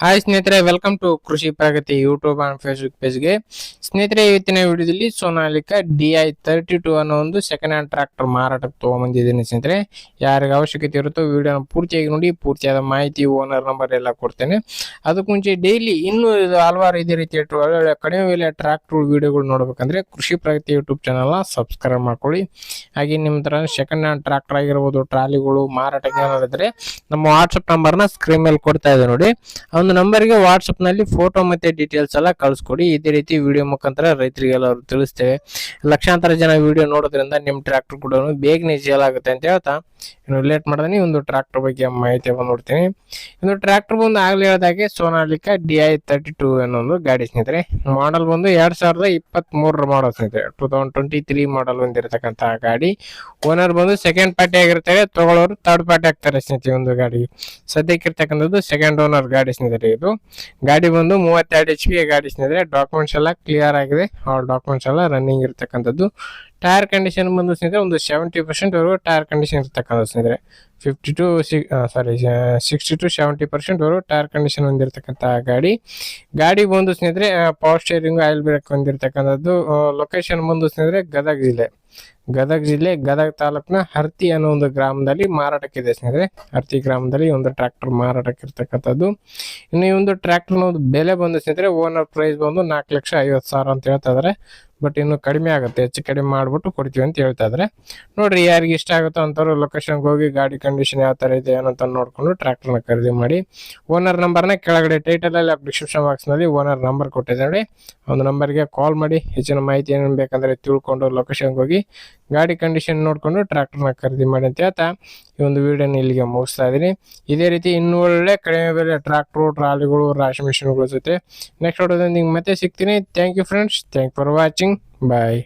Hi ಸ್ನೇಹಿತರೆ welcome to Krishi Pragati YouTube and Facebook ಪೇಜ್ಗೆ ಸ್ನೇಹಿತರೆ, ಇವತ್ತಿನ ವಿಡಿಯೋದಲ್ಲಿ Sonalika D I thirty two ಅನ್ನೋ ಒಂದು ಸೆಕೆಂಡ್ ಹ್ಯಾಂಡ್ ಟ್ರ್ಯಾಕ್ಟರ್ ಮಾರಾಟಕ್ಕೆ ತೊಗೊಂಬಂದಿದ್ದೀನಿ ಸ್ನೇಹಿತರೆ. ಯಾರಿಗೆ ಅವಶ್ಯಕತೆ ಇರುತ್ತೋ ವಿಡಿಯೋನ ಪೂರ್ತಿಯಾಗಿ ನೋಡಿ, ಪೂರ್ತಿಯಾದ ಮಾಹಿತಿ ಓನರ್ ನಂಬರ್ ಎಲ್ಲ ಕೊಡ್ತೇನೆ. ಅದಕ್ಕೆ ಮುಂಚೆ ಡೈಲಿ ಇನ್ನೂ ಇದು ಹಲವಾರು ಇದೇ ರೀತಿ ಒಳ್ಳೊಳ್ಳೆ ಕಡಿಮೆ ಬೆಲೆ ಟ್ರಾಕ್ಟರ್ ವಿಡಿಯೋಗಳು ನೋಡ್ಬೇಕಂದ್ರೆ ಕೃಷಿ ಪ್ರಗತಿ ಯೂಟ್ಯೂಬ್ ಚಾನಲ್ನ ಸಬ್ಸ್ಕ್ರೈಬ್ ಮಾಡ್ಕೊಳ್ಳಿ. ಹಾಗೆ ನಿಮ್ಮ ಥರ ಸೆಕೆಂಡ್ ಹ್ಯಾಂಡ್ ಟ್ರ್ಯಾಕ್ಟರ್ ಆಗಿರ್ಬೋದು, ಟ್ರಾಲಿಗಳು ಮಾರಾಟಕ್ಕೆ ಏನಾದ್ರು ನಮ್ಮ ವಾಟ್ಸಪ್ ನಂಬರ್ನ ಸ್ಕ್ರೀನ್ ಮೇಲೆ ಕೊಡ್ತಾ ಇದೆ ನೋಡಿ. ಒಂದು ನಂಬರ್ಗೆ ವಾಟ್ಸಪ್ನಲ್ಲಿ ಫೋಟೋ ಮತ್ತೆ ಡೀಟೇಲ್ಸ್ ಎಲ್ಲ ಕಳಿಸ್ಕೊಡಿ. ಇದೇ ರೀತಿ ವಿಡಿಯೋ ಮುಖಾಂತರ ರೈತರಿಗೆಲ್ಲ ತಿಳಿಸ್ತೇವೆ. ಲಕ್ಷಾಂತರ ಜನ ವಿಡಿಯೋ ನೋಡೋದ್ರಿಂದ ನಿಮ್ಮ ಟ್ರ್ಯಾಕ್ಟರ್ ಕೂಡ ಬೇಗನೆ ಸೇಲ್ ಆಗುತ್ತೆ ಅಂತ ಹೇಳ್ತಾ. ಇನ್ನು ಲೇಟ್ ಮಾಡಿದ್ರೆ ಒಂದು ಟ್ರ್ಯಾಕ್ಟರ್ ಬಗ್ಗೆ ಮಾಹಿತಿ ಬಂದ್ಬಿಡ್ತೀನಿ ಇನ್ನು ಟ್ರ್ಯಾಕ್ಟರ್ ಬಂದು ಆಗಲೇ ಹೇಳಿದಾಗೆ Sonalika D I thirty two ಅನ್ನೋ ಒಂದು ಗಾಡಿ ಸ್ನೇಹಿತರೆ. ಮಾಡಲ್ ಬಂದು ಎರಡು ಸಾವಿರದ ಇಪ್ಪತ್ತ್ ಮೂರರ ಮಾಡಲ್ ಸ್ನೇಹಿತರೆ. Two thousand twenty three model ಬಂದಿರತಕ್ಕಂತಹ ಗಾಡಿ. ಓನರ್ ಬಂದು ಸೆಕೆಂಡ್ ಪಾರ್ಟಿ ಆಗಿರ್ತಾರೆ. ತಗೊಳ್ಳೋರು ಥರ್ಡ್ ಪಾರ್ಟಿ ಆಗ್ತಾರೆ ಸ್ನೇಹಿತರೆ ಒಂದು ಗಾಡಿ. ಸದ್ಯಕ್ಕೆ ಇರ್ತಕ್ಕಂಥದ್ದು ಸೆಕೆಂಡ್ ಓನರ್ ಗಾಡಿ ಸ್ನೇಹಿತರೆ. ಇದು. ಗಾಡಿ ಬಂದು ಮೂವತ್ತೆರಡು ಎಚ್ ಪಿ ಗಾಡಿ ಸ್ನೇಹಿತರೆ ಡಾಕ್ಯುಮೆಂಟ್ಸ್ ಎಲ್ಲ ಕ್ಲಿಯರ್ ಆಗಿದೆ. ಆಲ್ ಡಾಕ್ಯುಮೆಂಟ್ಸ್ ಎಲ್ಲ ರನ್ನಿಂಗ್ ಇರ್ತಕ್ಕಂಥದ್ದು. ಟೈರ್ ಕಂಡೀಷನ್ ಬಂದು ಸ್ನೇಹಿತರೆ ಒಂದು ಸೆವೆಂಟಿ ಪರ್ಸೆಂಟ್ ವರೆಗೂ ಟೈರ್ ಕಂಡೀಷನ್ ಇರ್ತಕ್ಕಂಥದ್ದು ಸ್ನೇಹಿತರೆ fifty to sorry sixty to seventy percent ವರೆಗೂ ಟೈರ್ ಕಂಡೀಷನ್ ಹೊಂದಿರತಕ್ಕಂಥ ಗಾಡಿ. ಗಾಡಿ ಬಂದು ಸ್ನೇಹಿತರೆ ಪವರ್ ಸ್ಟೇರಿಂಗ್ ಆಯಿಲ್ ಬ್ರೇಕ್ ಹೊಂದಿರತಕ್ಕಂಥದ್ದು. ಲೊಕೇಶನ್ ಬಂದು ಸ್ನೇಹಿತರೆ ಗದಗ ಜಿಲ್ಲೆ. ಗದಗ ಜಿಲ್ಲೆ ಗದಗ ತಾಲೂಕಿನ ಹರ್ತಿ ಅನ್ನೋ ಒಂದು ಗ್ರಾಮದಲ್ಲಿ ಮಾರಾಟಕ್ಕಿದೆ ಸ್ನೇಹಿತರೆ. ಹರ್ತಿ ಗ್ರಾಮದಲ್ಲಿ ಒಂದು ಟ್ರ್ಯಾಕ್ಟರ್ ಮಾರಾಟಕ್ಕೆ ಇರ್ತಕ್ಕಂಥದ್ದು. ಇನ್ನು ಈ ಒಂದು ಟ್ರ್ಯಾಕ್ಟರ್ನ ಒಂದು ಬೆಲೆ ಬಂದು ಸ್ನೇಹಿತರೆ ಓನರ್ ಪ್ರೈಸ್ ಬಂದು ನಾಲ್ಕು ಲಕ್ಷ ಐವತ್ತು ಸಾವಿರ ಅಂತ ಹೇಳ್ತಾ ಇದಾರೆ. ಬಟ್ ಇನ್ನು ಕಡಿಮೆ ಆಗುತ್ತೆ, ಹೆಚ್ಚು ಕಡಿಮೆ ಮಾಡಿಬಿಟ್ಟು ಕೊಡ್ತೀವಿ ಅಂತ ಹೇಳ್ತಾ ಇದ್ರೆ. ನೋಡ್ರಿ, ಯಾರಿಗೆ ಇಷ್ಟ ಆಗುತ್ತೋ ಅಂಥವ್ರು ಲೊಕೇಶನ್ಗೆ ಹೋಗಿ ಗಾಡಿ ಕಂಡೀಷನ್ ಯಾವ ಥರ ಇದೆ ಏನಂತ ನೋಡಿಕೊಂಡು ಟ್ರ್ಯಾಕ್ಟರ್ನ ಖರೀದಿ ಮಾಡಿ. ಓನರ್ ನಂಬರ್ನ ಕೆಳಗಡೆ ಟೈಟಲಲ್ಲಿ ಡಿಸ್ಕ್ರಿಪ್ಷನ್ ಬಾಕ್ಸ್ನಲ್ಲಿ ಓನರ್ ನಂಬರ್ ಕೊಟ್ಟಿದ್ದೆ ನೋಡಿ. ಒಂದು ನಂಬರ್ಗೆ ಕಾಲ್ ಮಾಡಿ, ಹೆಚ್ಚಿನ ಮಾಹಿತಿ ಏನೇನು ಬೇಕಂದರೆ ತಿಳ್ಕೊಂಡು ಲೊಕೇಶನ್ಗೆ ಹೋಗಿ ಗಾಡಿ ಕಂಡೀಷನ್ ನೋಡಿಕೊಂಡು ಟ್ರ್ಯಾಕ್ಟರ್ನ ಖರೀದಿ ಮಾಡಿ ಅಂತ ಹೇಳ್ತಾ ಈ ಒಂದು ವಿಡಿಯೋನ ಇಲ್ಲಿಗೆ ಮುಗಿಸ್ತಾ ಇದ್ದೀನಿ. ಇದೇ ರೀತಿ ಇನ್ನೂ ಒಳ್ಳೆ ಕಡಿಮೆ ಬೆಲೆ ಟ್ರ್ಯಾಕ್ಟ್ರು ಟ್ರಾಲಿಗಳು, ರಾಶಿ ಮಿಷಿನ್ಗಳ ಜೊತೆ ನೆಕ್ಸ್ಟ್ ನಿಮ್ಗೆ ಮತ್ತೆ ಸಿಗ್ತೀನಿ. Thank you friends thank for watching bye